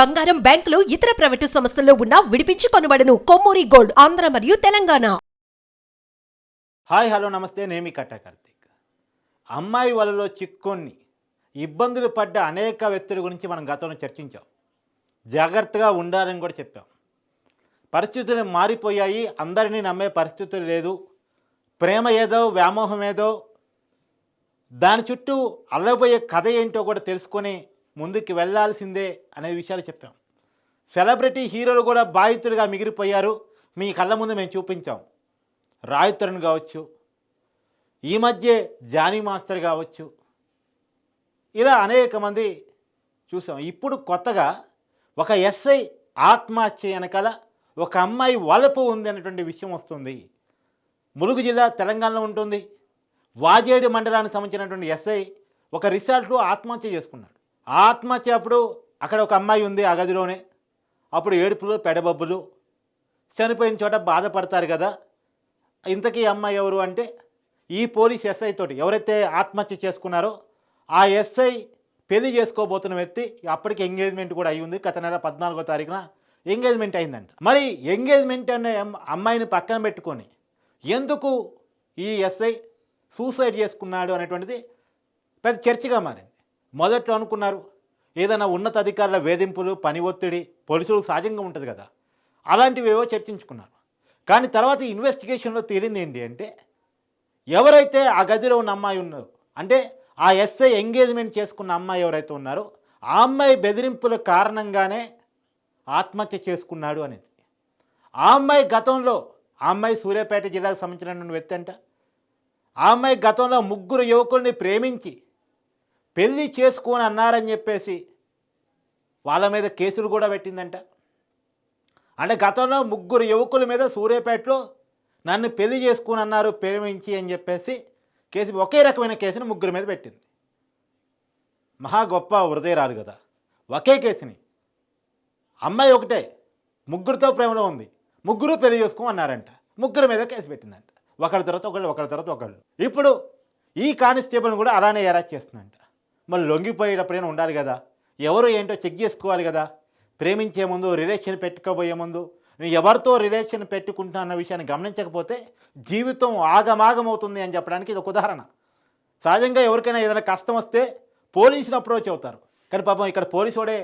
బంగారం బ్యాంకులు ఇతర ప్రైవేటు సంస్థల్లో ఉన్న విడిపించి కొనబడను. కొమ్మూరి గోల్డ్ ఆంధ్ర మరియు తెలంగాణ. హాయ్ హలో నమస్తే. నేమి కట్ట కార్తీక్. అమ్మాయి వలలో చిక్కుని ఇబ్బందులు పడ్డ అనేక వ్యక్తుల గురించి మనం గతంలో చర్చించాం. జాగ్రత్తగా ఉండాలని కూడా చెప్పాం. పరిస్థితులు మారిపోయాయి. అందరినీ నమ్మే పరిస్థితులు లేదు. ప్రేమ ఏదో వ్యామోహం ఏదో దాని చుట్టూ అల్లబోయే కథ ఏంటో కూడా తెలుసుకొని ముందుకు వెళ్ళాల్సిందే అనే విషయాలు చెప్పాం. సెలబ్రిటీ హీరోలు కూడా బాధితులుగా మిగిలిపోయారు. మీ కళ్ళ ముందు మేము చూపించాం. రాయ్ తరుణ్ కావచ్చు ఈ మధ్య జానీ మాస్టర్ కావచ్చు ఇలా అనేక మంది చూసాం. ఇప్పుడు కొత్తగా ఒక ఎస్ఐ ఆత్మహత్య వెనకాల ఒక అమ్మాయి వలపు ఉంది అనేటువంటి విషయం వస్తుంది. ములుగు జిల్లా తెలంగాణలో ఉంటుంది. వాజేడు మండలానికి సంబంధించినటువంటి ఎస్ఐ ఒక రిసార్ట్లో ఆత్మహత్య చేసుకున్నాడు. ఆత్మహత్య అప్పుడు అక్కడ ఒక అమ్మాయి ఉంది ఆ గదిలోనే. అప్పుడు ఏడుపులు పెడబబ్బులు. చనిపోయిన చోట బాధపడతారు కదా. ఇంతకీ అమ్మాయి ఎవరు అంటే ఈ పోలీస్ ఎస్ఐ తోటి ఎవరైతే ఆత్మహత్య చేసుకున్నారో ఆ ఎస్ఐ పెళ్ళి చేసుకోబోతున్న వ్యక్తి అప్పటికి ఎంగేజ్మెంట్ కూడా అయ్యింది. గత నెల పద్నాలుగో తారీఖున ఎంగేజ్మెంట్ అయిందంట. మరి ఎంగేజ్మెంట్ అనే అమ్మాయిని పక్కన పెట్టుకొని ఎందుకు ఈ ఎస్ఐ సూసైడ్ చేసుకున్నాడు అనేటువంటిది పెద్ద చర్చగా మారింది. మొదట్లో అనుకున్నారు ఏదైనా ఉన్నత అధికారుల వేధింపులు పని ఒత్తిడి పోలీసులకు సహజంగా ఉంటుంది కదా. అలాంటివేవో చర్చించుకున్నారు. కానీ తర్వాత ఇన్వెస్టిగేషన్లో తేలింది ఏంటి అంటే ఎవరైతే ఆ గదిలో ఉన్న అమ్మాయి ఉన్నారో అంటే ఆ ఎస్ఐ ఎంగేజ్మెంట్ చేసుకున్న అమ్మాయి ఎవరైతే ఉన్నారో ఆ అమ్మాయి బెదిరింపుల కారణంగానే ఆత్మహత్య చేసుకున్నాడు అనేది. ఆ అమ్మాయి గతంలో ఆ అమ్మాయి సూర్యాపేట జిల్లాకు సంబంధించిన వ్యక్తి అంట ఆ అమ్మాయి గతంలో ముగ్గురు యువకుల్ని ప్రేమించి పెళ్ళి చేసుకోని అన్నారని చెప్పేసి వాళ్ళ మీద కేసులు కూడా పెట్టిందంట. అంటే గతంలో ముగ్గురు యువకుల మీద సూర్యాపేటలో నన్ను పెళ్ళి చేసుకుని అన్నారు ప్రేమించి అని చెప్పేసి కేసు ఒకే రకమైన కేసుని ముగ్గురు మీద పెట్టింది. మహా గొప్ప హృదయరాలు కదా. ఒకే కేసుని. అమ్మాయి ఒకటే ముగ్గురితో ప్రేమలో ఉంది. ముగ్గురు పెళ్ళి చేసుకోమన్నారంట ముగ్గురు మీద కేసు పెట్టిందంట. ఒకరి తర్వాత ఒకళ్ళు ఒకరి తర్వాత ఒకళ్ళు. ఇప్పుడు ఈ కానిస్టేబుల్ని కూడా అలానే అరెస్ట్ చేస్తుందంట. మరి లొంగిపోయేటప్పుడైనా ఉండాలి కదా. ఎవరు ఏంటో చెక్ చేసుకోవాలి కదా. ప్రేమించే ముందు రిలేషన్ పెట్టుకోబోయే ముందు నేను ఎవరితో రిలేషన్ పెట్టుకుంటున్నా అన్న విషయాన్ని గమనించకపోతే జీవితం ఆగమాగమవుతుంది అని చెప్పడానికి ఇది ఒక ఉదాహరణ. సహజంగా ఎవరికైనా ఏదైనా కష్టం వస్తే పోలీసుని అప్రోచ్ అవుతారు. కానీ పాపం ఇక్కడ పోలీసు వాడే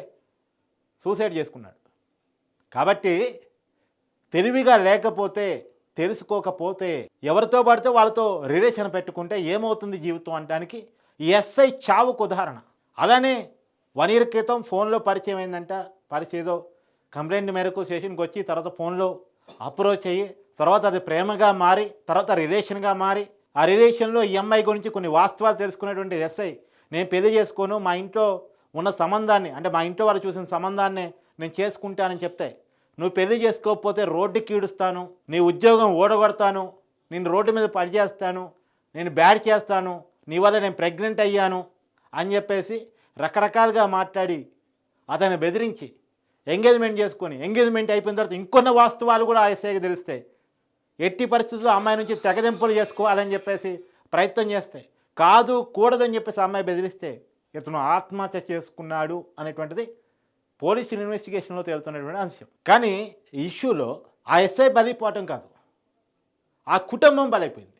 సూసైడ్ చేసుకున్నాడు. కాబట్టి తెలివిగా లేకపోతే తెలుసుకోకపోతే ఎవరితో పడితే వాళ్ళతో రిలేషన్ పెట్టుకుంటే ఏమవుతుంది జీవితం అనడానికి ఎస్ఐ చావుకు ఉదాహరణ. అలానే వన్ ఇయర్ క్రితం ఫోన్లో పరిచయం అయిందంట. పరిచయం ఏదో కంప్లైంట్ మేరకు స్టేషన్కి వచ్చి తర్వాత ఫోన్లో అప్రోచ్ అయ్యి తర్వాత అది ప్రేమగా మారి తర్వాత రిలేషన్గా మారి ఆ రిలేషన్లో ఈ అమ్మాయి గురించి కొన్ని వాస్తవాలు తెలుసుకునేటువంటి ఎస్ఐ నేను పెళ్ళి చేసుకోను మా ఇంట్లో ఉన్న సంబంధాన్ని అంటే మా ఇంట్లో వాళ్ళు చూసిన సంబంధాన్ని నేను చేసుకుంటానని చెప్తే నువ్వు పెళ్ళి చేసుకోకపోతే రోడ్డుకి ఈడుస్తాను నీ ఉద్యోగం ఓడగొడతాను నేను రోడ్డు మీద పడిచేస్తాను నేను బ్యాడ్ చేస్తాను నీ వల్ల నేను ప్రెగ్నెంట్ అయ్యాను అని చెప్పేసి రకరకాలుగా మాట్లాడి అతన్ని బెదిరించి ఎంగేజ్మెంట్ చేసుకొని ఎంగేజ్మెంట్ అయిపోయిన తర్వాత ఇంకొన్న వాస్తవాలు కూడా ఆ ఎస్ఐకి తెలుస్తాయి ఎట్టి పరిస్థితుల్లో అమ్మాయి నుంచి తెగదింపులు చేసుకోవాలని చెప్పేసి ప్రయత్నం చేస్తే కాదు కూడదని చెప్పేసి ఆ అమ్మాయి బెదిరిస్తే ఇతను ఆత్మహత్య చేసుకున్నాడు అనేటువంటిది పోలీసు ఇన్వెస్టిగేషన్లో తేలుతున్నటువంటి అంశం. కానీ ఈ ఇష్యూలో ఆ ఎస్ఐ బలిపోవటం కాదు. ఆ కుటుంబం బలైపోయింది.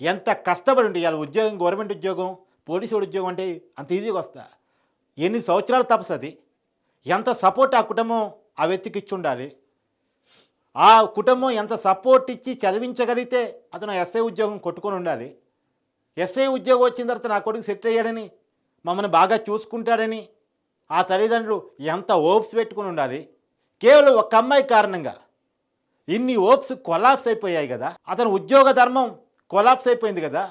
ఎంత కష్టపడి ఉంటే ఇవాళ ఉద్యోగం గవర్నమెంట్ ఉద్యోగం పోలీసు ఉద్యోగం అంటే అంత ఈజీగా వస్తా. ఎన్ని సంవత్సరాలు తపసది ఎంత సపోర్ట్ ఆ కుటుంబం ఆ వ్యక్తికి ఇచ్చి ఉండాలి? ఆ కుటుంబం ఎంత సపోర్ట్ ఇచ్చి చదివించగలిగితే అతను ఎస్ఐ ఉద్యోగం కొట్టుకొని ఉండాలి. ఎస్ఐ ఉద్యోగం వచ్చిన తర్వాత నా కొడుకు సెటిల్ అయ్యాడని మమ్మల్ని బాగా చూసుకుంటాడని ఆ తల్లిదండ్రులు ఎంత ఓప్స్ పెట్టుకుని ఉండాలి? కేవలం ఒక అమ్మాయి కారణంగా. ఇన్ని ఓప్స్ కొలాప్స్ అయిపోయాయి కదా. అతను ఉద్యోగ ధర్మం కొలాప్స్ అయిపోయింది కదా.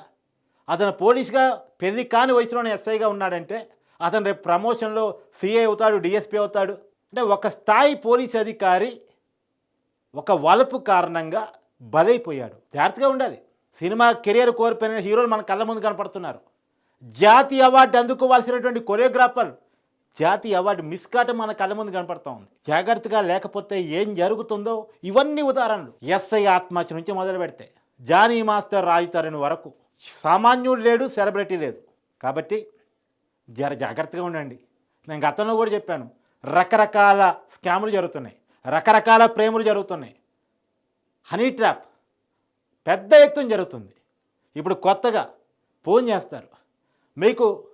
అతను పోలీస్గా పెళ్ళి కాని వయసులోనే ఎస్ఐగా ఉన్నాడంటే అతను రేపు ప్రమోషన్లో సీఏ అవుతాడు డిఎస్పీ అవుతాడు. అంటే ఒక స్థాయి పోలీస్ అధికారి ఒక వలపు కారణంగా బలైపోయాడు. జాగ్రత్తగా ఉండాలి. సినిమా కెరియర్ కోల్పోయిన హీరోలు మన కళ్ళ ముందు కనపడుతున్నారు. జాతీయ అవార్డు అందుకోవాల్సినటువంటి కొరియోగ్రాఫర్ జాతీయ అవార్డు మిస్ కావటం మన కళ్ళ ముందు కనపడతా ఉంది. జాగ్రత్తగా లేకపోతే ఏం జరుగుతుందో ఇవన్నీ ఉదాహరణలు. ఎస్ఐ ఆత్మహత్య నుంచి మొదలు పెడితే జానీ మాస్టర్ రాజుతారని వరకు సామాన్యుడు లేడు సెలబ్రిటీ లేదు. కాబట్టి జర జాగ్రత్తగా ఉండండి. నేను గతంలో కూడా చెప్పాను రకరకాల స్కాములు జరుగుతున్నాయి రకరకాల ప్రేమలు జరుగుతున్నాయి. హనీ ట్రాప్ పెద్ద ఎత్తున జరుగుతుంది. ఇప్పుడు కొత్తగా ఫోన్ చేస్తారు మీకు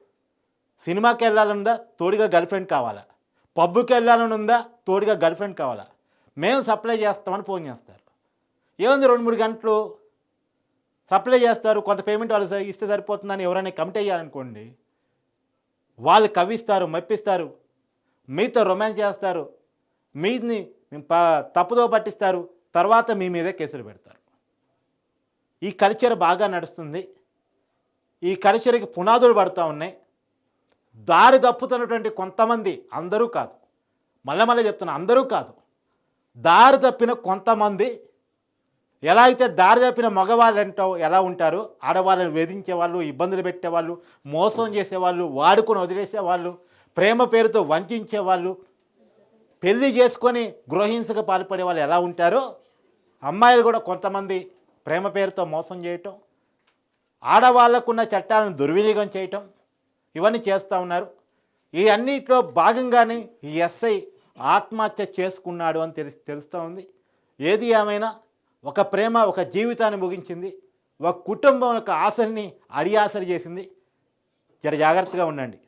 సినిమాకి వెళ్ళాలనుందా తోడుగా గర్ల్ ఫ్రెండ్ కావాలా? పబ్బుకి వెళ్ళాలనుందా తోడిగా తోడుగా గర్ల్ ఫ్రెండ్ కావాలా? మేము సప్లై చేస్తామని ఫోన్ చేస్తారు. ఏముంది రెండు మూడు గంటలు సప్లై చేస్తారు కొంత పేమెంట్ వాళ్ళు ఇస్తే సరిపోతుందని ఎవరైనా కమిట్ అయ్యారనుకోండి వాళ్ళు కవిస్తారు మెప్పిస్తారు మీతో రొమాన్స్ చేస్తారు మీని ప- తప్పుదో పట్టిస్తారు తర్వాత మీ మీదే కేసులు పెడతారు. ఈ కల్చర్ బాగా నడుస్తుంది. ఈ కల్చర్కి పునాదులు పడుతూ ఉన్నాయి. దారి తప్పుతున్నటువంటి కొంతమంది అందరూ కాదు. మళ్ళీ మళ్ళీ చెప్తున్నా అందరూ కాదు. దారి తప్పిన కొంతమంది ఎలా అయితే దారి తప్పిన మగవాళ్ళు ఏంటో ఎలా ఉంటారు? ఆడవాళ్ళని వేధించే వాళ్ళు ఇబ్బందులు పెట్టేవాళ్ళు మోసం చేసేవాళ్ళు వాడుకొని వదిలేసేవాళ్ళు ప్రేమ పేరుతో వంచేవాళ్ళు పెళ్ళి చేసుకొని గృహహింసకు పాల్పడే వాళ్ళు ఎలా ఉంటారో? అమ్మాయిలు కూడా కొంతమంది ప్రేమ పేరుతో మోసం చేయటం ఆడవాళ్ళకున్న చట్టాలను దుర్వినియోగం చేయటం ఇవన్నీ చేస్తూ ఉన్నారు. ఈ అన్నిట్లో భాగంగానే ఈ ఎస్ఐ ఆత్మహత్య చేసుకున్నాడు అని తెలిసి తెలుస్తూ ఉంది. ఏది ఏమైనా ఒక ప్రేమ ఒక జీవితాన్ని ముగించింది. ఒక కుటుంబం యొక్క ఆశల్ని అడియాసలు చేసింది. జర జాగ్రత్తగా ఉండండి.